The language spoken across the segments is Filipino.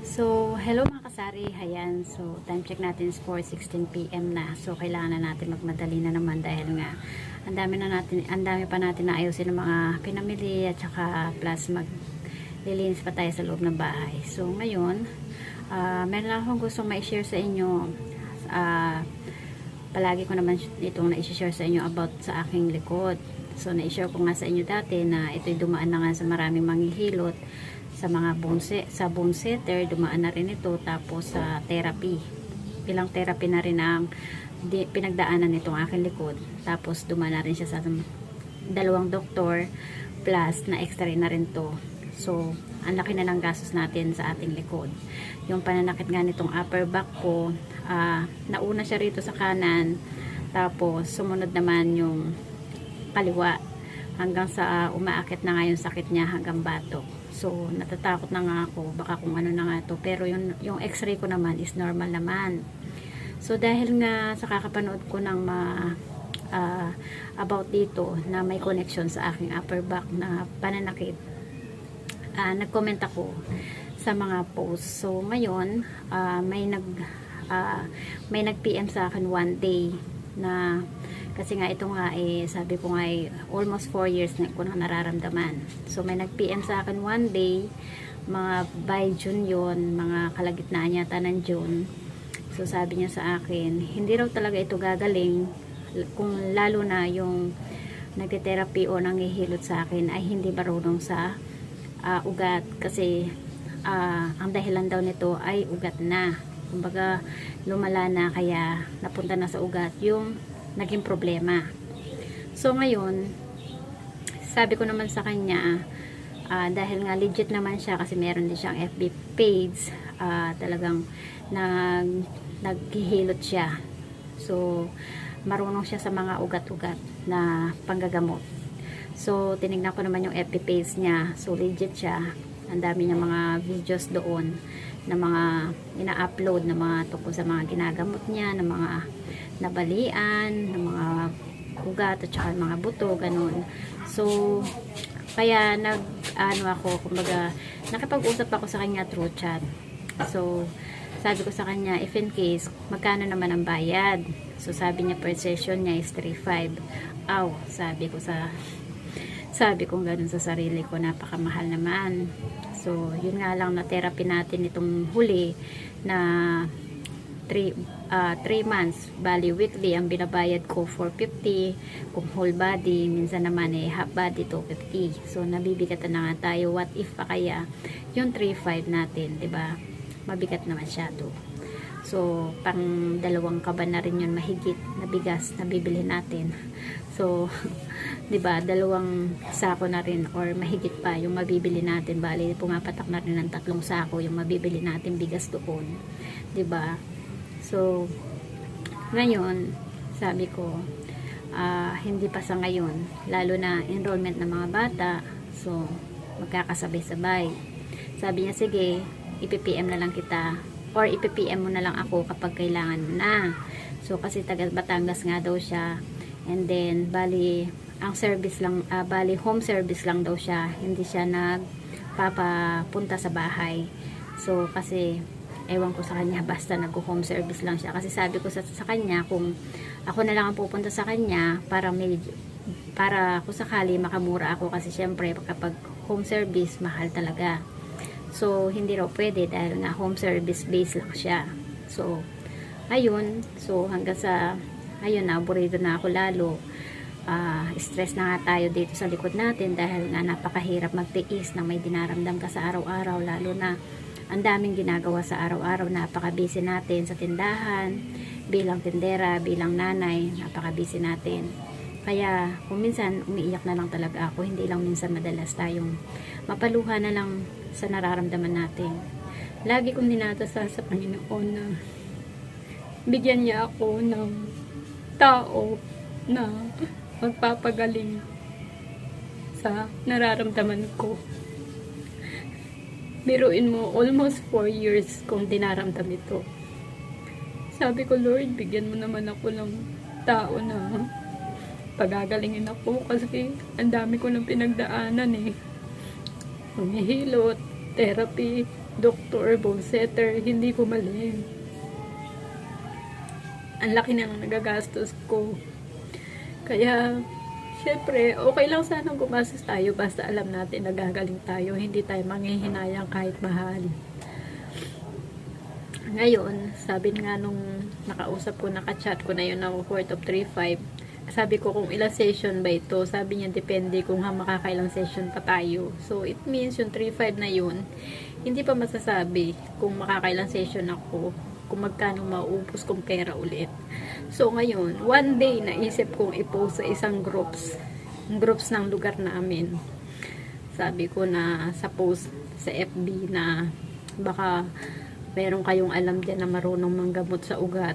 So, hello mga kasari, hayan. So, time check natin is 4.16pm na. So, kailangan na natin magmadali na naman dahil nga ang dami na natin, ang dami pa natin na ayusin ng mga pinamili at saka plus maglilinis pa tayo sa loob ng bahay. So, ngayon, ah meron lang akong gustong ma-share sa inyo. Ah, palagi ko naman itong na-share sa inyo about sa aking likod. So, na-share ko nga sa inyo dati na ito'y dumaan na nga sa maraming manghihilot sa mga bone set, sa bone setter, dumaan na rin ito tapos sa therapy. Ilang therapy na rin ang di, pinagdaanan nitong aking likod. Tapos dumaan na rin siya sa dalawang doktor plus na x-ray na rin to. So, ang laki na lang gastos natin sa ating likod. Yung pananakit nga nitong upper back ko, ah, nauna siya rito sa kanan, tapos sumunod naman yung kaliwa hanggang sa uh, umaakit na nga yung sakit niya hanggang batok. So, natatakot na nga ako, baka kung ano na nga to. Pero yung, yung x-ray ko naman is normal naman. So, dahil nga sa kakapanood ko ng ma, ah, about dito na may connection sa aking upper back na pananakit, ah, nag-comment ako sa mga posts. So, ngayon, ah, may nag ah, may nag-PM sa akin one day na kasi nga ito nga eh sabi ko nga eh, almost 4 years na ko na nararamdaman. So may nag PM sa akin one day mga by June yon mga kalagitnaan yata ng June. So sabi niya sa akin hindi raw talaga ito gagaling kung lalo na yung nagte-therapy o nanghihilot sa akin ay hindi marunong sa ah, ugat. Kasi ah, ang dahilan daw nito ay ugat na kumbaga lumala na kaya napunta na sa ugat yung naging problema. So ngayon, sabi ko naman sa kanya, ah, dahil nga legit naman siya kasi meron din siyang FB page, ah, talagang nag, naghihilot siya. So, marunong siya sa mga ugat-ugat na panggagamot. So, tinignan ko naman yung FB page niya. So, legit siya. Ang dami niya mga videos doon na mga ina-upload na mga tungkol sa mga ginagamot niya, na mga nabalian, ng mga ugat at saka mga buto, ganun. So, kaya nag, ano ako, kumbaga, nakipag-usap ako sa kanya through chat. So, sabi ko sa kanya, if in case, magkano naman ang bayad? So, sabi niya, per session niya is 3.5. Aw, sabi ko sa, sabi ko ganun sa sarili ko, napakamahal naman. So, yun nga lang na therapy natin itong huli na 3 uh, 3 months. Bali, weekly ang binabayad ko 450. Kung whole body, minsan naman eh half body 250. So, nabibigatan na nga tayo. What if pa kaya yung 3.5 natin, 'di ba Mabigat naman siya to. So, pang dalawang kaban na rin yun mahigit na bigas na bibili natin. So, 'di ba dalawang sako na rin or mahigit pa yung mabibili natin. Bali, pumapatak na rin ng tatlong sako yung mabibili natin bigas doon. 'Di ba So, ngayon, sabi ko, ah, hindi pa sa ngayon, lalo na enrollment ng mga bata, so, magkakasabay-sabay. Sabi niya, sige, ipipm na lang kita, or ipipm mo na lang ako kapag kailangan mo na. So, kasi taga Batangas nga daw siya, and then, bali, ang service lang, ah, bali, home service lang daw siya, hindi siya nagpapapunta sa bahay. So, kasi, ewan ko sa kanya basta nag-home service lang siya. Kasi sabi ko sa, sa kanya kung ako na lang ang pupunta sa kanya para may para kung sakali makamura ako. Kasi syempre kapag home service mahal talaga. So hindi raw pwede dahil nga home service base lang siya. So ayun. So hanggang sa ayun na aburido na ako lalo uh, stress na nga tayo dito sa likod natin dahil nga napakahirap magtiis na may dinaramdam ka sa araw-araw lalo na ang daming ginagawa sa araw-araw. Napaka-busy natin sa tindahan bilang tindera, bilang nanay napaka-busy natin. Kaya kung minsan umiiyak na lang talaga ako. Hindi lang minsan madalas tayong mapaluha na lang sa nararamdaman natin. Lagi kong dinadasal sa Panginoon na bigyan niya ako ng tao na magpapagaling sa nararamdaman ko Biruin mo, almost 4 years kong dinaramdam ito. Sabi ko, Lord, bigyan mo naman ako ng tao na pagagalingin ako kasi ang dami ko ng pinagdaanan eh. Humihilot, therapy, doktor, bone setter, hindi ko maling. Ang laki ng nagagastos ko. Kaya, syempre, okay lang sanang gumastos tayo basta alam natin na gagaling tayo. Hindi tayo manghihinayang kahit mahal. Ngayon, sabi nga nung nakausap ko, nakachat ko na yun na worth of 3.5. Sabi ko kung ilang session ba ito. Sabi niya, depende kung ha makakailang session pa tayo. So, it means yung 3.5 na yun, hindi pa masasabi kung makakailang session ako kung magkano mauubos kong pera ulit. So, ngayon, one day, naisip kong i-post sa isang groups, groups ng lugar namin. Sabi ko na sa post sa FB na baka meron kayong alam dyan na marunong manggamot sa ugat.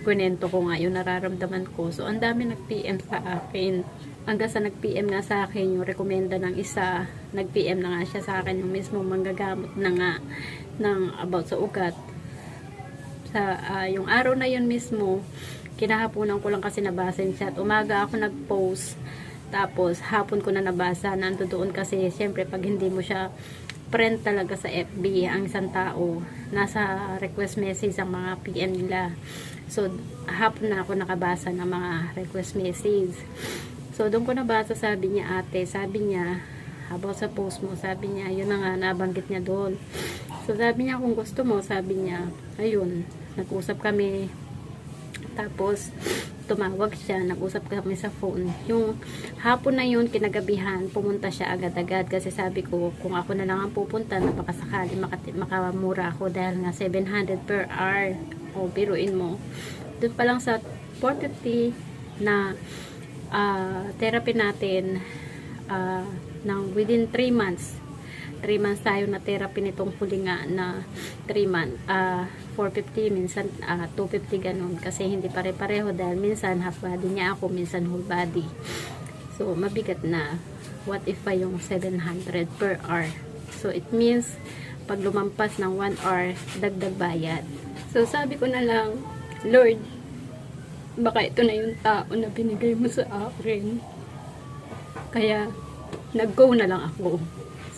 Kunento ko nga yung nararamdaman ko. So, ang dami nag-PM sa akin. Hanggang sa nag-PM nga sa akin, yung rekomenda ng isa, nag-PM na nga siya sa akin, yung mismo manggagamot na nga ng about sa ugat. Sa, ah, yung araw na yun mismo, kinahaponan ko lang kasi nabasa yung chat. Umaga ako nag-post, tapos hapon ko na nabasa, nando doon kasi, syempre, pag hindi mo siya friend talaga sa FB ang isang tao nasa request message ang mga PM nila. So hapon na ako nakabasa ng mga request message. So doon ko nabasa sabi niya ate sabi niya about sa post mo sabi niya yun na nga nabanggit niya doon. So sabi niya kung gusto mo sabi niya ayun nag-usap kami tapos tumawag siya, nag-usap kami sa phone. Yung hapon na yun, kinagabihan, pumunta siya agad-agad kasi sabi ko, kung ako na lang ang pupunta, napakasakali makamura ako dahil nga 700 per hour. O, biruin mo. Doon pa lang sa 450 na ah, therapy natin ah, ng within 3 months 3 months tayo na therapy nitong huli nga na 3 months. ah 450, minsan ah, 250 ganun. Kasi hindi pare-pareho dahil minsan half body niya ako, minsan whole body. So, mabigat na. What if pa yung 700 per hour? So, it means pag lumampas ng 1 hour, dagdag bayad. So, sabi ko na lang, Lord, baka ito na yung tao na binigay mo sa akin. Kaya, nag-go na lang ako.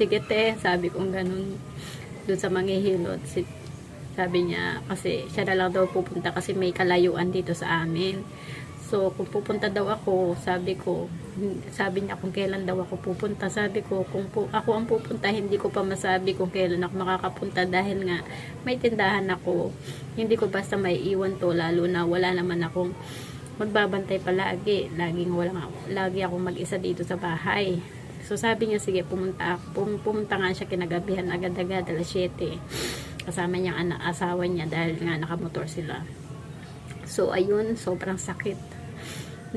Sige te, sabi kong ganun doon sa manghihilot. Si, sabi niya, kasi siya na lang daw pupunta kasi may kalayuan dito sa amin. So, kung pupunta daw ako, sabi ko, sabi niya kung kailan daw ako pupunta. Sabi ko, kung pu- ako ang pupunta, hindi ko pa masabi kung kailan ako makakapunta dahil nga may tindahan ako. Hindi ko basta may iwan to, lalo na wala naman akong magbabantay palagi. Laging wala, lagi akong mag-isa dito sa bahay. So sabi niya, sige, pumunta. Pum, pumunta nga siya kinagabihan agad-agad, alas 7. Kasama niyang anak, asawa niya dahil nga nakamotor sila. So ayun, sobrang sakit.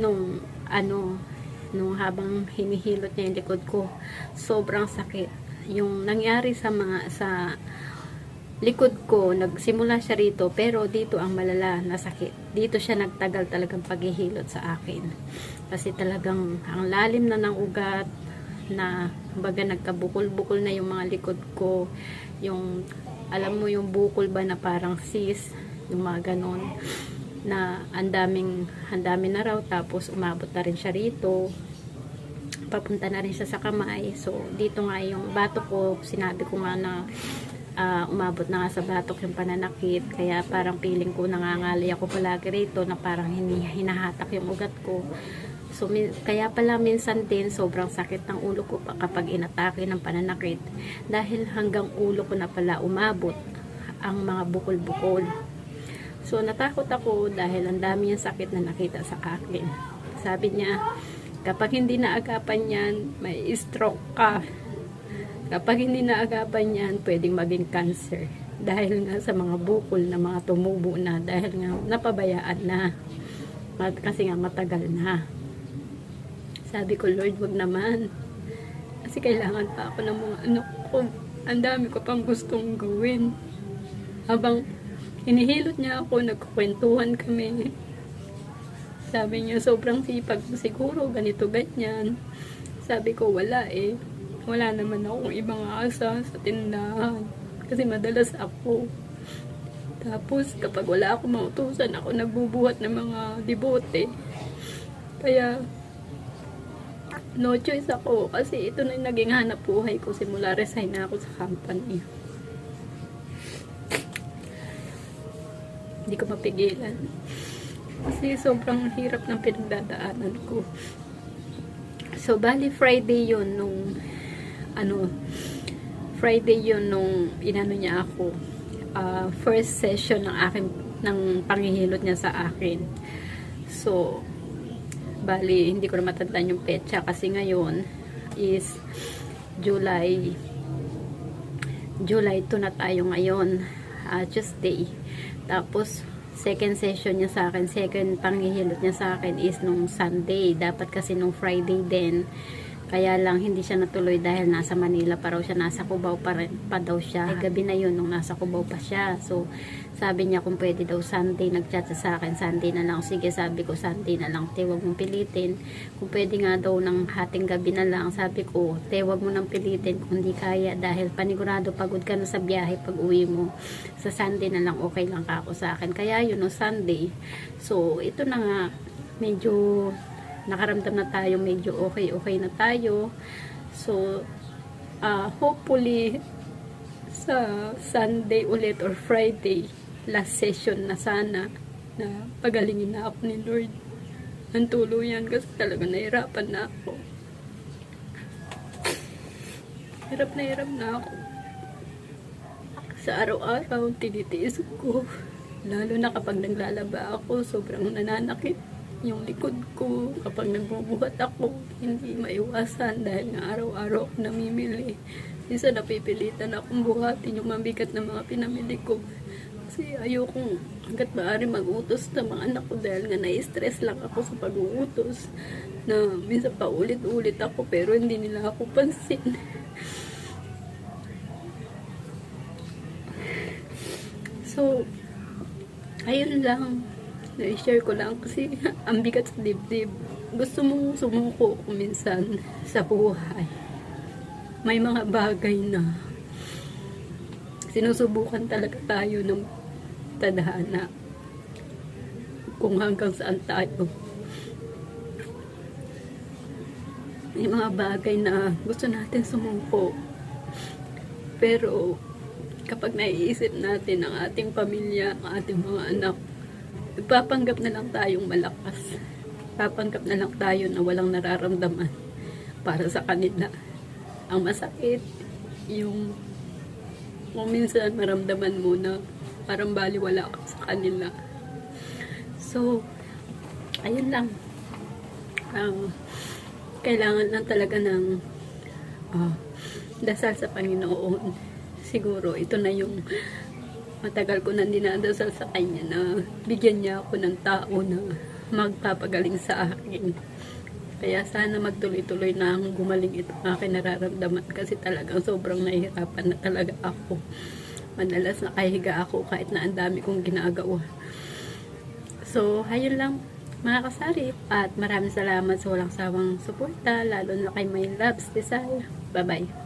Nung ano, nung habang hinihilot niya yung likod ko, sobrang sakit. Yung nangyari sa mga, sa likod ko, nagsimula siya rito, pero dito ang malala na sakit. Dito siya nagtagal talagang paghihilot sa akin. Kasi talagang ang lalim na ng ugat, na baga nagkabukol-bukol na yung mga likod ko. Yung, alam mo yung bukol ba na parang sis, yung mga ganon na ang daming, na raw, tapos umabot na rin siya rito papunta na rin siya sa kamay. So, dito nga yung batok ko, sinabi ko nga na ah, umabot na nga sa batok yung pananakit. Kaya parang feeling ko nangangali ako palagi rito na parang hini, hinahatak yung ugat ko. So, min- kaya pala minsan din sobrang sakit ng ulo ko pa kapag inatake ng pananakit. Dahil hanggang ulo ko na pala umabot ang mga bukol-bukol. So, natakot ako dahil ang dami yung sakit na nakita sa akin. Sabi niya, kapag hindi naagapan yan, may stroke ka. Kapag hindi naagapan yan, pwedeng maging cancer. Dahil nga sa mga bukol na mga tumubo na, dahil nga napabayaan na. Kasi nga matagal na. Sabi ko, Lord, wag naman. Kasi kailangan pa ako ng mga anak ko. Ang dami ko pang gustong gawin. Habang hinihilot niya ako, nagkukwentuhan kami. Sabi niya, sobrang sipag siguro, ganito, ganyan. Sabi ko, wala eh. Wala naman akong ibang asa sa tindahan. Kasi madalas ako. Tapos kapag wala ako mautusan, ako nagbubuhat ng mga dibote. Kaya no choice ako kasi ito na yung naging hanap buhay ko simula resign na ako sa company. Hindi ko mapigilan. Kasi sobrang hirap ng pinagdadaanan ko. So, bali Friday yon nung ano, Friday yun nung inano niya ako. ah, first session ng akin ng panghihilot niya sa akin. So, bali, hindi ko na matandaan yung petsa kasi ngayon is July July 2 na tayo ngayon ah, Tuesday tapos second session niya sa akin second panghihilot niya sa akin is nung Sunday dapat kasi nung Friday din kaya lang hindi siya natuloy dahil nasa Manila pa raw siya nasa Cubao pa, rin, pa daw siya. Ay, gabi na yun nung nasa Cubao pa siya. So sabi niya kung pwede daw Sunday nagchat sa akin Sunday na lang. Sige sabi ko Sunday na lang. Te wag mong pilitin. Kung pwede nga daw ng hating gabi na lang sabi ko te wag mo nang pilitin kung hindi kaya. Dahil panigurado pagod ka na sa biyahe pag uwi mo. Sa Sunday na lang okay lang ka ako sa akin. Kaya yun no Sunday. So ito na nga medyo nakaramdam na tayo medyo okay okay na tayo. So ah, hopefully sa Sunday ulit or Friday last session na sana na pagalingin na ako ni Lord. Ng tuluyan kasi talaga nahirapan na ako. Hirap na hirap na ako. Sa araw-araw tinitiis ko. Lalo na kapag naglalaba ako sobrang nananakit yung likod ko. Kapag nagbubuhat ako hindi maiwasan dahil nga araw-araw ako namimili. Minsan napipilitan akong buhatin yung mabigat na mga pinamili ko. Kasi ayokong hanggat maaari mag-utos ng mga anak ko dahil nga na-stress lang ako sa pag-uutos na minsan pa ulit-ulit ako pero hindi nila ako pansin. So ayun lang na-share ko lang kasi ang bigat sa dibdib. Gusto mong sumuko minsan sa buhay. May mga bagay na sinusubukan talaga tayo ng tadhana kung hanggang saan tayo. May mga bagay na gusto natin sumuko. Pero kapag naiisip natin ang ating pamilya, ang ating mga anak, Ipapanggap na lang tayong malakas. Papanggap na lang tayo na walang nararamdaman para sa kanila. Ang masakit, yung kung minsan maramdaman mo na parang baliwala ka sa kanila. So, ayun lang. Um, kailangan lang talaga ng ah, dasal sa Panginoon. Siguro, ito na yung matagal ko nang dinadasal sa kanya na bigyan niya ako ng tao na magpapagaling sa akin. Kaya sana magtuloy-tuloy na ang gumaling ito akin nararamdaman kasi talagang sobrang nahihirapan na talaga ako. Madalas nakahiga ako kahit na ang dami kong ginagawa. So, hayun lang mga kasari. At maraming salamat sa walang sawang suporta, lalo na kay my loves desire. Bye-bye.